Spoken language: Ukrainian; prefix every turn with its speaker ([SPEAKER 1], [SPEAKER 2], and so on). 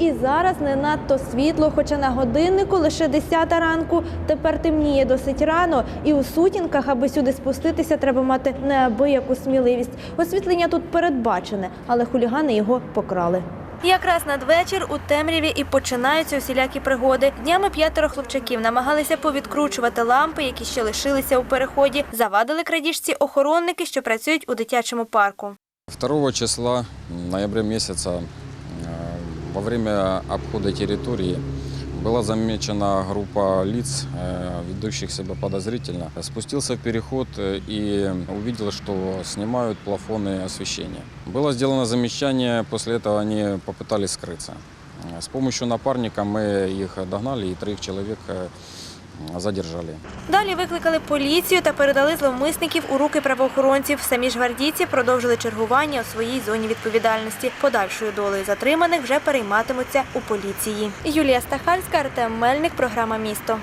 [SPEAKER 1] І зараз не надто світло, хоча на годиннику лише 10 ранку. Тепер темніє досить рано, і у сутінках, аби сюди спуститися, треба мати неабияку сміливість. Освітлення тут передбачене, але хулігани його покрали. Якраз надвечір у темряві і починаються усілякі пригоди. Днями п'ятеро хлопчаків намагалися повідкручувати лампи, які ще лишилися у переході. Завадили крадіжці охоронники, що працюють у дитячому парку.
[SPEAKER 2] 2 числа ноября месяца э, во время обхода территории была замечена группа лиц, э, ведущих себя подозрительно. Спустился в переход э, и увидел, что снимают плафоны освещения. Было сделано замечание, после этого они попытались скрыться. Э, С помощью напарника мы их догнали и троих человек э, задержали.
[SPEAKER 1] Далі викликали поліцію та передали зловмисників у руки правоохоронців. Самі ж гвардійці продовжили чергування у своїй зоні відповідальності. Подальшою долею затриманих вже перейматимуться у поліції. Юлія Стахальська, Артем Мельник, програма Місто.